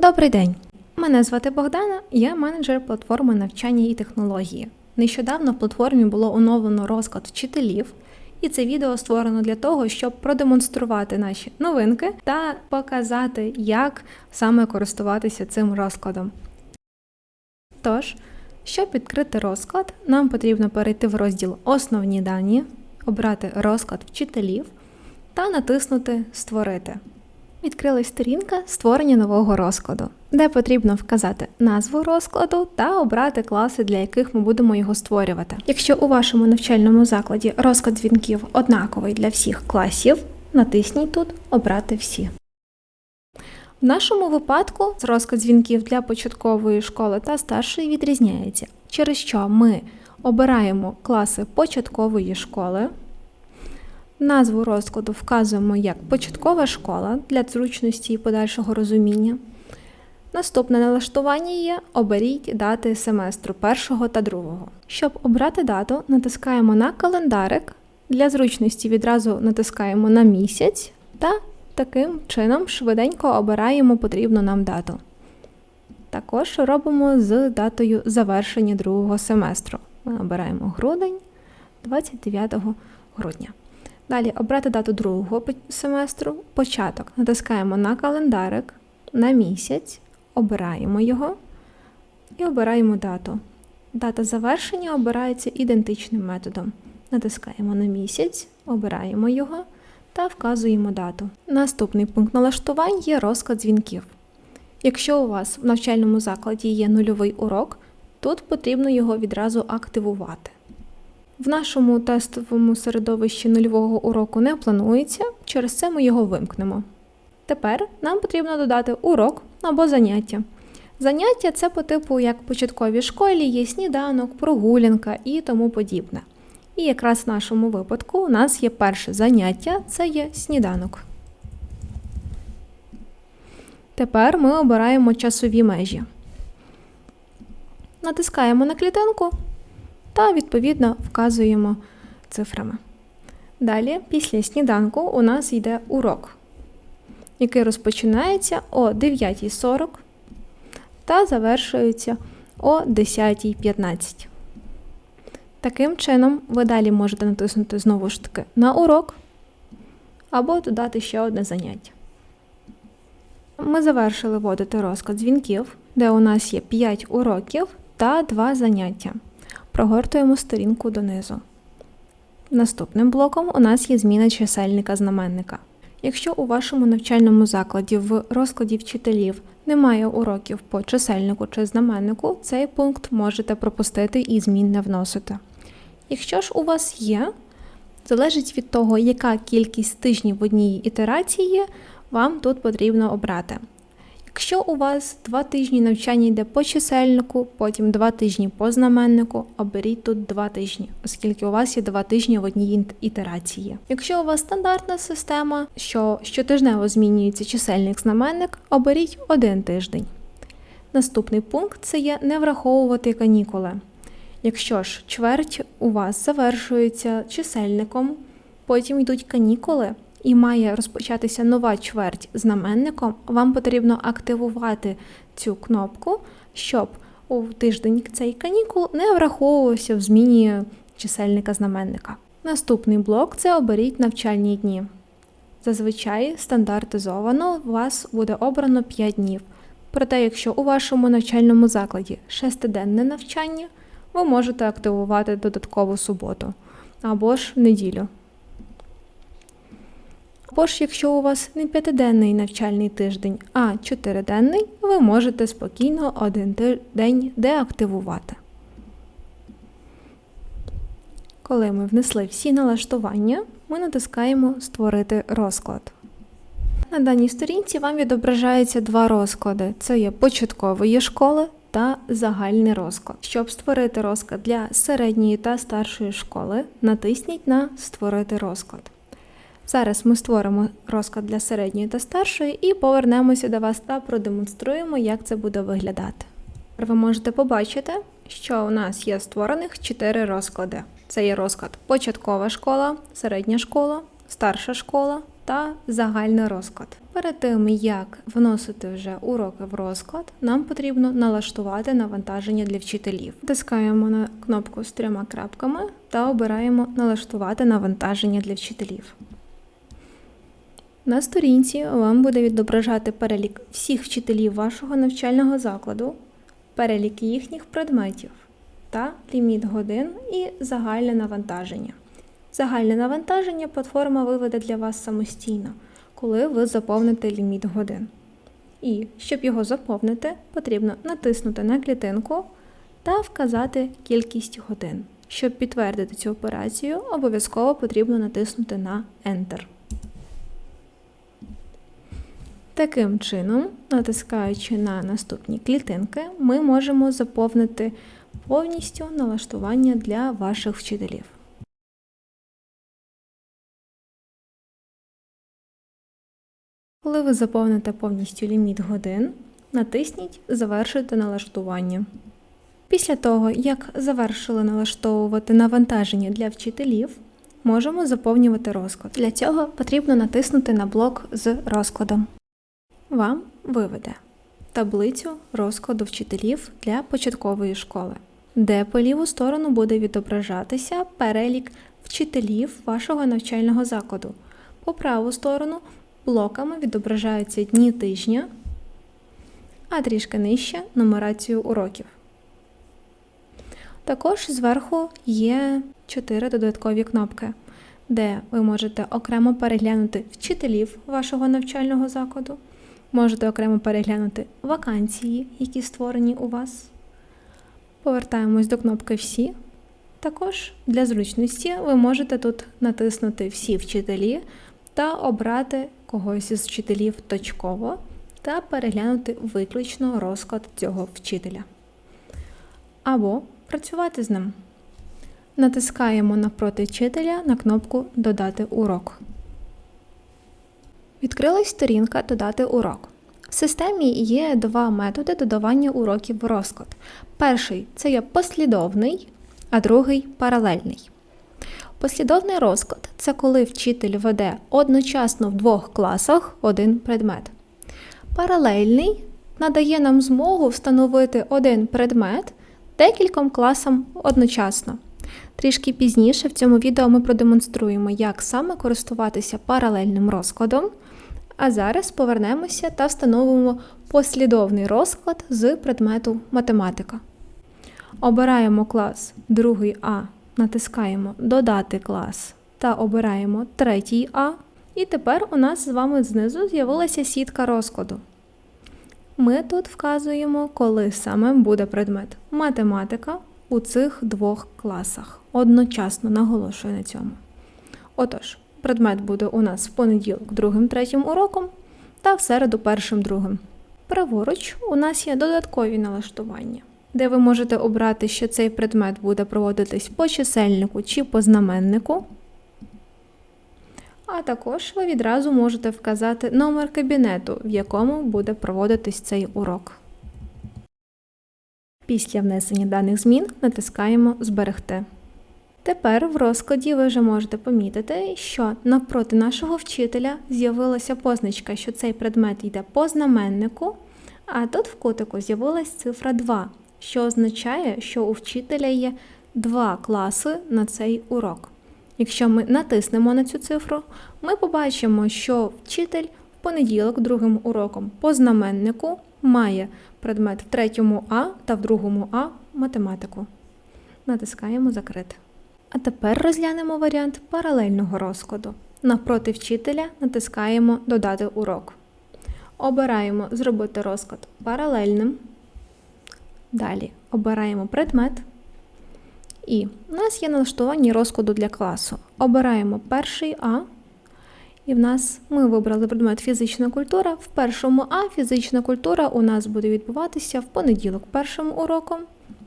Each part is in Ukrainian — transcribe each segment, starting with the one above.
Добрий день! Мене звати Богдана, я менеджер платформи навчання і технології. Нещодавно в платформі було оновлено розклад вчителів, і це відео створено для того, щоб продемонструвати наші новинки та показати, як саме користуватися цим розкладом. Тож, щоб відкрити розклад, нам потрібно перейти в розділ Основні дані, обрати розклад вчителів та натиснути Створити. Відкрилась сторінка створення нового розкладу, де потрібно вказати назву розкладу та обрати класи, для яких ми будемо його створювати. Якщо у вашому навчальному закладі розклад дзвінків однаковий для всіх класів, натисніть тут Обрати всі. В нашому випадку розклад дзвінків для початкової школи та старшої відрізняється, через що ми обираємо класи початкової школи. Назву розкладу вказуємо як початкова школа для зручності і подальшого розуміння. Наступне налаштування є Оберіть дати семестру першого та другого. Щоб обрати дату, натискаємо на календарик. Для зручності відразу натискаємо на місяць та таким чином швиденько обираємо потрібну нам дату. Також робимо з датою завершення другого семестру. Ми обираємо грудень 29 грудня. Далі обрати дату другого семестру, початок. Натискаємо на календарик, на місяць, обираємо його і обираємо дату. Дата завершення обирається ідентичним методом. Натискаємо на місяць, обираємо його та вказуємо дату. Наступний пункт налаштувань є розклад дзвінків. Якщо у вас в навчальному закладі є нульовий урок, тут потрібно його відразу активувати. В нашому тестовому середовищі нульового уроку не планується, через це ми його вимкнемо. Тепер нам потрібно додати урок або заняття. Заняття це по типу як в початковій школі, є сніданок, прогулянка і тому подібне. І якраз в нашому випадку у нас є перше заняття це є сніданок. Тепер ми обираємо часові межі. Натискаємо на клітинку та відповідно вказуємо цифрами. Далі, після сніданку, у нас йде урок, який розпочинається о 9.40 та завершується о 10.15. Таким чином, ви далі можете натиснути знову ж таки на урок або додати ще одне заняття. Ми завершили вводити розклад дзвінків, де у нас є 5 уроків та 2 заняття. Прогортуємо сторінку донизу. Наступним блоком у нас є зміна чисельника знаменника. Якщо у вашому навчальному закладі в розкладі вчителів немає уроків по чисельнику чи знаменнику, цей пункт можете пропустити і змін не вносити. Якщо ж у вас є, залежить від того, яка кількість тижнів в одній ітерації, вам тут потрібно обрати. Якщо у вас два тижні навчання йде по чисельнику, потім два тижні по знаменнику, оберіть тут два тижні, оскільки у вас є два тижні в одній ітерації. Якщо у вас стандартна система, що щотижнево змінюється чисельник знаменник, оберіть один тиждень. Наступний пункт це є не враховувати канікули. Якщо ж чверть у вас завершується чисельником, потім йдуть канікули, і має розпочатися нова чверть знаменником, вам потрібно активувати цю кнопку, щоб у тиждень цей канікул не враховувався в зміні чисельника знаменника. Наступний блок це оберіть навчальні дні. Зазвичай стандартизовано у вас буде обрано 5 днів. Проте, якщо у вашому навчальному закладі шестиденне навчання, ви можете активувати додаткову суботу або ж неділю. Або ж, якщо у вас не п'ятиденний навчальний тиждень, а чотириденний, ви можете спокійно один день деактивувати. Коли ми внесли всі налаштування, ми натискаємо Створити розклад. На даній сторінці вам відображаються два розклади: це є початкової школи та загальний розклад. Щоб створити розклад для середньої та старшої школи, натисніть на Створити розклад. Зараз ми створимо розклад для середньої та старшої і повернемося до вас та продемонструємо, як це буде виглядати. Ви можете побачити, що у нас є створених 4 розклади. Це є розклад початкова школа, середня школа, старша школа та загальний розклад. Перед тим як вносити вже уроки в розклад, нам потрібно налаштувати навантаження для вчителів. Тискаємо на кнопку з трьома крапками та обираємо налаштувати навантаження для вчителів. На сторінці вам буде відображати перелік всіх вчителів вашого навчального закладу, перелік їхніх предметів та ліміт годин і загальне навантаження. Загальне навантаження платформа виведе для вас самостійно, коли ви заповните ліміт годин. І щоб його заповнити, потрібно натиснути на клітинку та вказати кількість годин. Щоб підтвердити цю операцію, обов'язково потрібно натиснути на Enter. Таким чином, натискаючи на наступні клітинки, ми можемо заповнити повністю налаштування для ваших вчителів. Коли ви заповните повністю ліміт годин, натисніть Завершити налаштування. Після того, як завершили налаштовувати навантаження для вчителів, можемо заповнювати розклад. Для цього потрібно натиснути на блок з розкладом. Вам виведе таблицю розкладу вчителів для початкової школи, де по ліву сторону буде відображатися перелік вчителів вашого навчального закладу. По праву сторону блоками відображаються дні тижня, а трішки нижче нумерацію уроків. Також зверху є 4 додаткові кнопки, де ви можете окремо переглянути вчителів вашого навчального закладу, можете окремо переглянути вакансії, які створені у вас. Повертаємось до кнопки Всі. Також для зручності ви можете тут натиснути Всі вчителі та обрати когось із вчителів точково та переглянути виключно розклад цього вчителя. Або працювати з ним. Натискаємо напроти вчителя на кнопку Додати урок. Відкрилась сторінка Додати урок. В системі є два методи додавання уроків в розклад. Перший це є послідовний, а другий паралельний. Послідовний розклад це коли вчитель веде одночасно в двох класах один предмет. Паралельний надає нам змогу встановити один предмет декільком класам одночасно. Трішки пізніше в цьому відео ми продемонструємо, як саме користуватися паралельним розкладом. А зараз повернемося та встановимо послідовний розклад з предмету математика. Обираємо клас 2А, натискаємо Додати клас та обираємо 3 А. І тепер у нас з вами знизу з'явилася сітка розкладу. Ми тут вказуємо, коли саме буде предмет математика у цих двох класах. Одночасно наголошую на цьому. Отож, предмет буде у нас в понеділок другим третім уроком та в середу першим другим. Праворуч у нас є додаткові налаштування, де ви можете обрати, що цей предмет буде проводитись по чисельнику чи по знаменнику. А також ви відразу можете вказати номер кабінету, в якому буде проводитись цей урок. Після внесення даних змін натискаємо Зберегти. Тепер в розкладі ви вже можете помітити, що навпроти нашого вчителя з'явилася позначка, що цей предмет йде по знаменнику, а тут в кутику з'явилась цифра 2, що означає, що у вчителя є два класи на цей урок. Якщо ми натиснемо на цю цифру, ми побачимо, що вчитель в понеділок другим уроком по знаменнику має предмет в третьому А та в другому А математику. Натискаємо Закрити. А тепер розглянемо варіант паралельного розкладу. Навпроти вчителя натискаємо Додати урок. Обираємо Зробити розклад паралельним. Далі обираємо предмет. І у нас є налаштування розкладу для класу. Обираємо перший А. І в нас ми вибрали предмет фізична культура. В першому А фізична культура у нас буде відбуватися в понеділок першим уроком,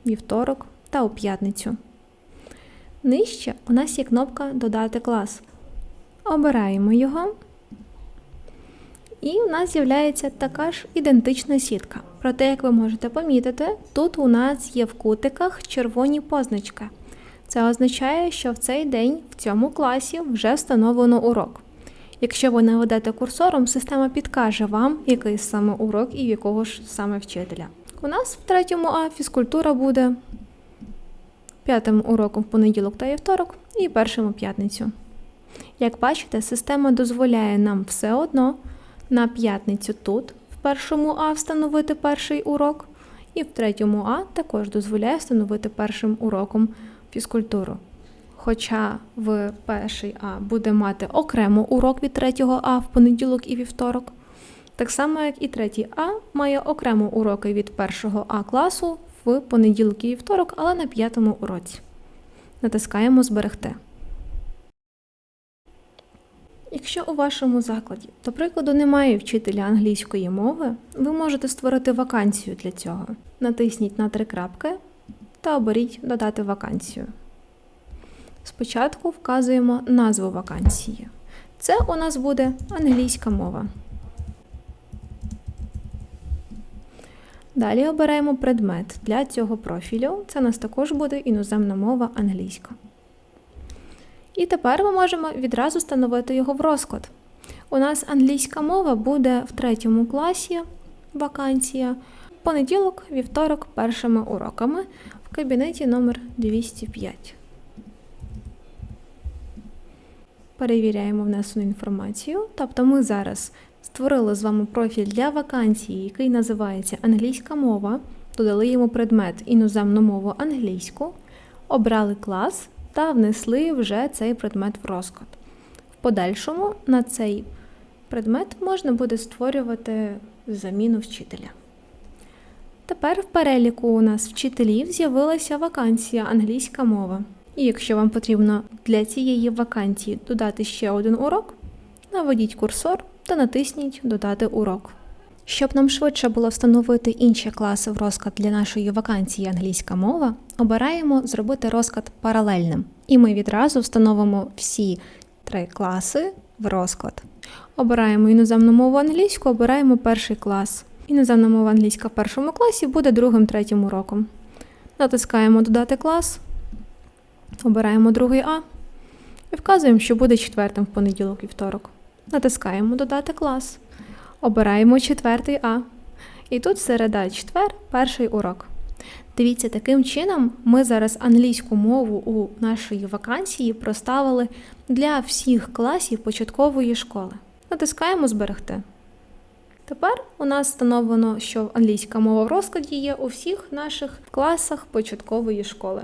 вівторок та у п'ятницю. Нижче у нас є кнопка Додати клас. Обираємо його. І у нас з'являється така ж ідентична сітка. Проте, як ви можете помітити, тут у нас є в кутиках червоні позначки. Це означає, що в цей день в цьому класі вже встановлено урок. Якщо ви наведете курсором, система підкаже вам, який саме урок і в якого ж саме вчителя. У нас в третьому А фізкультура буде п'ятим уроком в понеділок та вівторок і першим у п'ятницю. Як бачите, система дозволяє нам все одно на п'ятницю тут, в першому А встановити перший урок, і в третьому А також дозволяє встановити першим уроком фізкультуру. Хоча в перший А буде мати окремо урок від третього А в понеділок і вівторок, так само як і третій А має окремо уроки від першого А класу в понеділок і вівторок, але на п'ятому уроці. Натискаємо Зберегти. Якщо у вашому закладі, до прикладу, немає вчителя англійської мови, ви можете створити вакансію для цього. Натисніть на три крапки та оберіть Додати вакансію. Спочатку вказуємо назву вакансії. Це у нас буде англійська мова. Далі обираємо предмет для цього профілю. Це у нас також буде іноземна мова англійська. І тепер ми можемо відразу встановити його в розклад. У нас англійська мова буде в третьому класі вакансія. Понеділок, вівторок, першими уроками в кабінеті номер 205. Перевіряємо внесену інформацію. Тобто ми зараз створили з вами профіль для вакансії, який називається англійська мова, додали йому предмет іноземну мову англійську, обрали клас та внесли вже цей предмет в розклад. В подальшому на цей предмет можна буде створювати заміну вчителя. Тепер в переліку у нас вчителів з'явилася вакансія англійська мова. І якщо вам потрібно для цієї вакансії додати ще один урок, наведіть курсор та натисніть Додати урок. Щоб нам швидше було встановити інші класи в розклад для нашої вакансії англійська мова, обираємо зробити розклад паралельним. І ми відразу встановимо всі три класи в розклад. Обираємо іноземну мову англійську, обираємо перший клас. Іноземна мова англійська в першому класі буде другим третім уроком. Натискаємо Додати клас, обираємо другий А і вказуємо, що буде четвертим в понеділок і второк. Натискаємо Додати клас. Обираємо четвертий А. І тут середа четвер, перший урок. Дивіться, таким чином ми зараз англійську мову у нашої вакансії проставили для всіх класів початкової школи. Натискаємо Зберегти. Тепер у нас встановлено, що англійська мова в розкладі є у всіх наших класах початкової школи.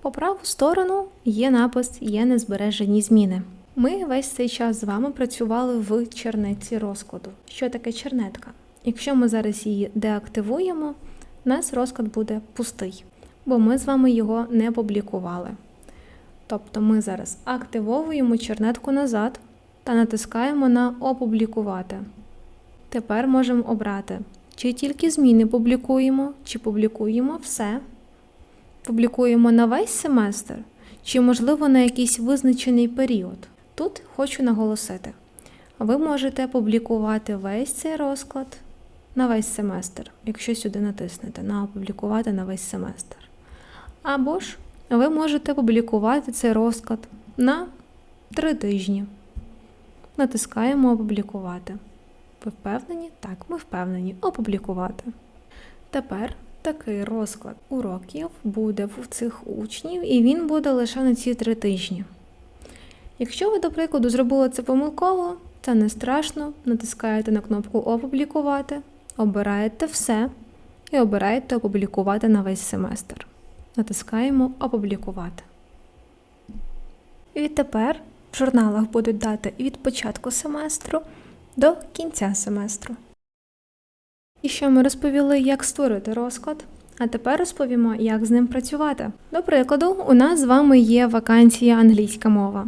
По праву сторону є напис Є незбережені зміни. Ми весь цей час з вами працювали в чернетці розкладу. Що таке чернетка? Якщо ми зараз її деактивуємо, у нас розклад буде пустий, бо ми з вами його не публікували. Тобто ми зараз активовуємо чернетку назад та натискаємо на Опублікувати. Тепер можемо обрати, чи тільки зміни публікуємо, чи публікуємо все. Публікуємо на весь семестр, чи, можливо, на якийсь визначений період. Тут хочу наголосити: ви можете публікувати весь цей розклад на весь семестр, якщо сюди натиснете на опублікувати на весь семестр. Або ж ви можете публікувати цей розклад на 3 тижні. Натискаємо Опублікувати. Ви впевнені? Так, ми впевнені. Опублікувати. Тепер такий розклад уроків буде в цих учнів, і він буде лише на ці 3 тижні. Якщо ви, до прикладу, зробили це помилково, це не страшно. Натискаєте на кнопку Опублікувати, обираєте все і обираєте опублікувати на весь семестр. Натискаємо Опублікувати. І відтепер в журналах будуть дати від початку семестру до кінця семестру. І що ми розповіли, як створити розклад. А тепер розповімо, як з ним працювати. До прикладу, у нас з вами є вакансія англійська мова.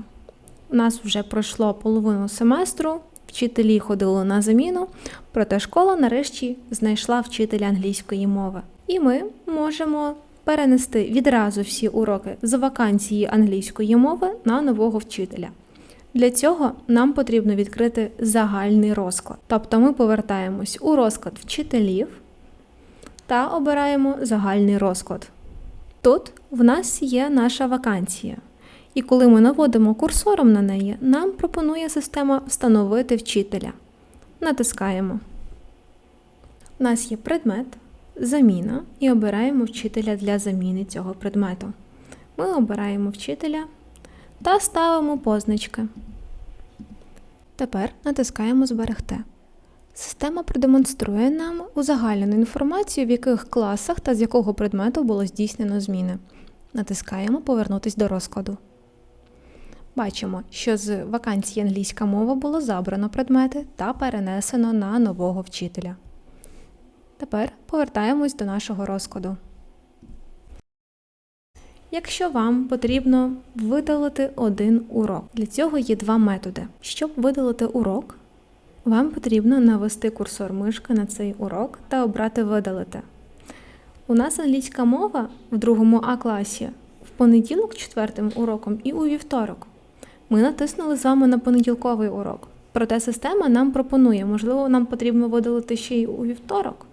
У нас вже пройшло половину семестру, вчителі ходили на заміну, проте школа нарешті знайшла вчителя англійської мови. І ми можемо перенести відразу всі уроки з вакансії англійської мови на нового вчителя. Для цього нам потрібно відкрити загальний розклад. Тобто ми повертаємось у розклад вчителів та обираємо загальний розклад. Тут в нас є наша вакансія. І коли ми наводимо курсором на неї, нам пропонує система встановити вчителя. Натискаємо. У нас є предмет, заміна і обираємо вчителя для заміни цього предмету. Ми обираємо вчителя та ставимо позначки. Тепер натискаємо Зберегти. Система продемонструє нам узагальнену інформацію, в яких класах та з якого предмету було здійснено зміни. Натискаємо Повернутись до розкладу. Бачимо, що з вакансії англійська мова було забрано предмети та перенесено на нового вчителя. Тепер повертаємось до нашого розкладу. Якщо вам потрібно видалити один урок, для цього є два методи. Щоб видалити урок, вам потрібно навести курсор мишки на цей урок та обрати Видалити. У нас англійська мова в другому А класі в понеділок четвертим уроком і у вівторок. Ми натиснули з вами на понеділковий урок. Проте система нам пропонує, можливо, нам потрібно видалити ще й у вівторок.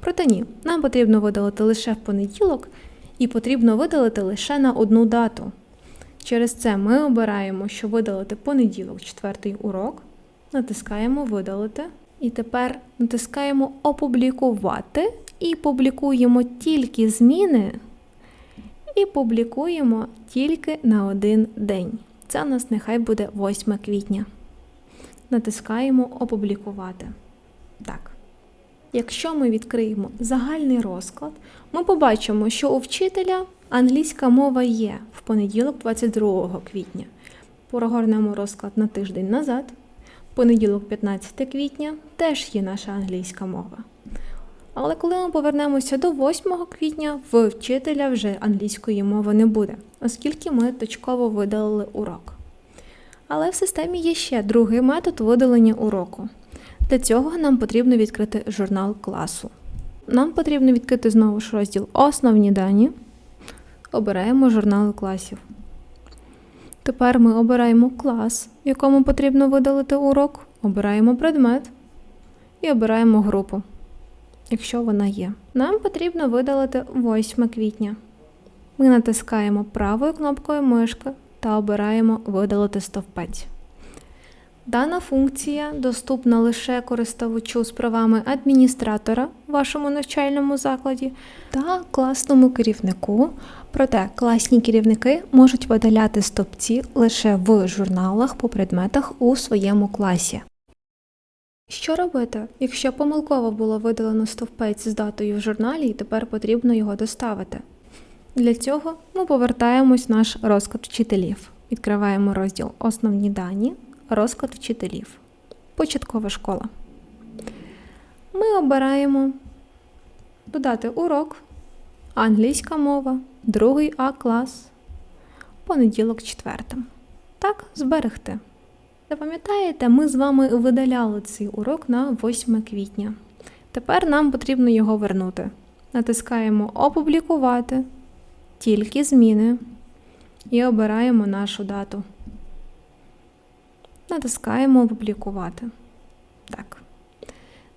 Проте ні, нам потрібно видалити лише в понеділок і потрібно видалити лише на одну дату. Через це ми обираємо, що видалити понеділок, четвертий урок, натискаємо Видалити. І тепер натискаємо Опублікувати і публікуємо тільки зміни, і публікуємо тільки на один день. Це у нас нехай буде 8 квітня. Натискаємо Опублікувати. Так. Якщо ми відкриємо загальний розклад, ми побачимо, що у вчителя англійська мова є в понеділок, 22 квітня. Прогорнемо розклад на тиждень назад. Понеділок, 15 квітня, теж є наша англійська мова. Але коли ми повернемося до 8 квітня, вчителя вже англійської мови не буде, оскільки ми точково видалили урок. Але в системі є ще другий метод видалення уроку. Для цього нам потрібно відкрити журнал класу. Нам потрібно відкрити знову ж розділ Основні дані. Обираємо журнали класів. Тепер ми обираємо клас, якому потрібно видалити урок, обираємо предмет і обираємо групу, якщо вона є. Нам потрібно видалити 8 квітня. Ми натискаємо правою кнопкою мишки та обираємо Видалити стовпець. Дана функція доступна лише користувачу з правами адміністратора в вашому навчальному закладі та класному керівнику. Проте класні керівники можуть видаляти стовпці лише в журналах по предметах у своєму класі. Що робити, якщо помилково було видалено стовпець з датою в журналі і тепер потрібно його доставити? Для цього ми повертаємось в наш розклад вчителів. Відкриваємо розділ Основні дані, розклад вчителів. Початкова школа. Ми обираємо додати урок, англійська мова, другий А клас, понеділок четвертим. Так, зберегти. Запам'ятаєте, ми з вами видаляли цей урок на 8 квітня. Тепер нам потрібно його вернути. Натискаємо Опублікувати, тільки зміни і обираємо нашу дату. Натискаємо Опублікувати. Так.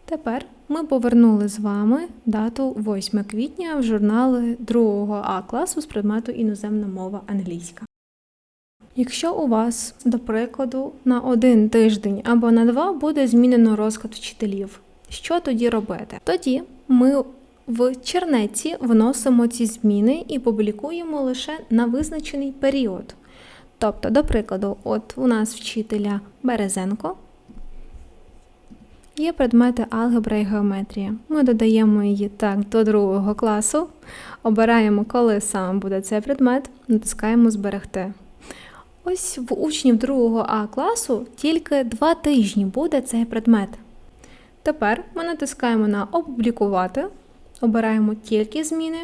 Тепер ми повернули з вами дату 8 квітня в журнали 2 А класу з предмету іноземна мова англійська. Якщо у вас, до прикладу, на один тиждень або на два буде змінено розклад вчителів, що тоді робити? Тоді ми в чернеці вносимо ці зміни і публікуємо лише на визначений період. Тобто, до прикладу, от у нас вчителя Березенко. Є предмети алгебра і геометрія. Ми додаємо її так до другого класу, обираємо, коли саме буде цей предмет, натискаємо Зберегти. Ось в учнів другого А класу тільки два тижні буде цей предмет. Тепер ми натискаємо на Опублікувати, обираємо тільки зміни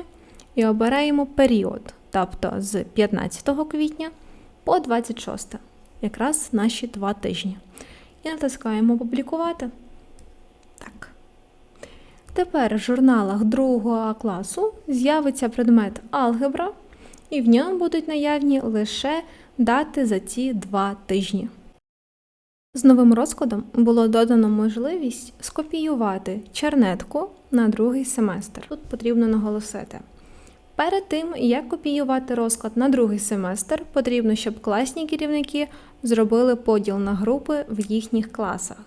і обираємо період, тобто з 15 квітня по 26, якраз наші два тижні. І натискаємо Опублікувати. Так. Тепер в журналах 2 А класу з'явиться предмет алгебра, і в ньому будуть наявні лише дати за ці два тижні. З новим розкладом було додано можливість скопіювати чернетку на другий семестр. Тут потрібно наголосити. Перед тим, як копіювати розклад на другий семестр, потрібно, щоб класні керівники зробили поділ на групи в їхніх класах.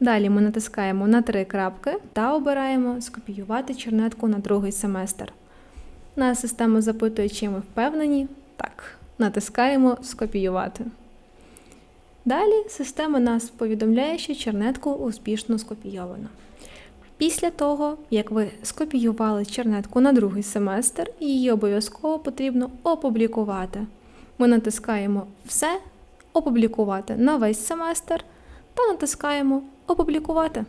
Далі ми натискаємо на три крапки та обираємо скопіювати чернетку на другий семестр. На систему запитує, чи ми впевнені. Так, натискаємо скопіювати. Далі система нас повідомляє, що чернетку успішно скопійовано. Після того, як ви скопіювали чернетку на другий семестр, її обов'язково потрібно опублікувати. Ми натискаємо Все, опублікувати на весь семестр та натискаємо Опублікувати.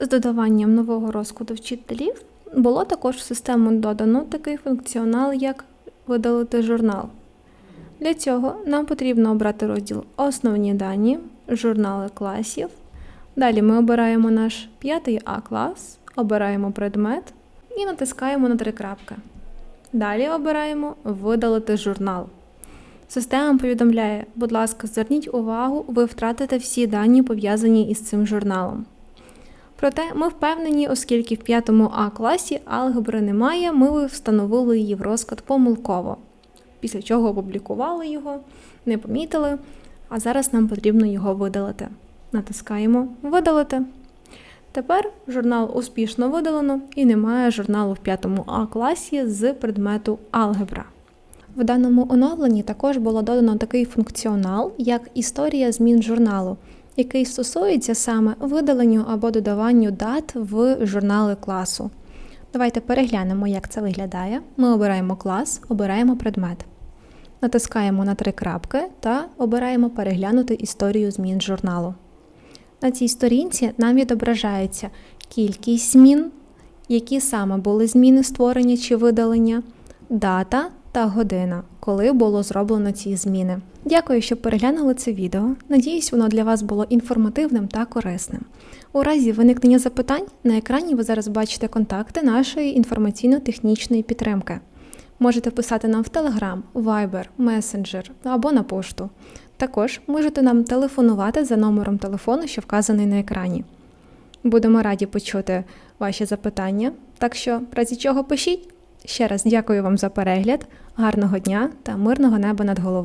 З додаванням нового розкладу вчителів було також в систему додано такий функціонал, як видалити журнал. Для цього нам потрібно обрати розділ Основні дані, журнали класів. Далі ми обираємо наш 5 А клас, обираємо предмет і натискаємо на три крапки. Далі обираємо Видалити журнал. Система повідомляє, будь ласка, зверніть увагу, ви втратите всі дані, пов'язані із цим журналом. Проте ми впевнені, оскільки в 5 А класі алгебри немає, ми встановили її в розклад помилково, після чого опублікували його, не помітили, а зараз нам потрібно його видалити. Натискаємо Видалити. Тепер журнал успішно видалено і немає журналу в 5 А класі з предмету алгебра. В даному оновленні також було додано такий функціонал, як історія змін журналу, який стосується саме видаленню або додаванню дат в журнали класу. Давайте переглянемо, як це виглядає. Ми обираємо клас, обираємо предмет. Натискаємо на три крапки та обираємо переглянути історію змін журналу. На цій сторінці нам відображається кількість змін, які саме були зміни створення чи видалення, дата та година, коли було зроблено ці зміни. Дякую, що переглянули це відео. Надіюсь, воно для вас було інформативним та корисним. У разі виникнення запитань на екрані ви зараз бачите контакти нашої інформаційно-технічної підтримки. Можете писати нам в Telegram, Viber, Messenger або на пошту. Також можете нам телефонувати за номером телефону, що вказаний на екрані. Будемо раді почути ваші запитання. Так що, в разі чого пишіть. Ще раз дякую вам за перегляд, гарного дня та мирного неба над головою.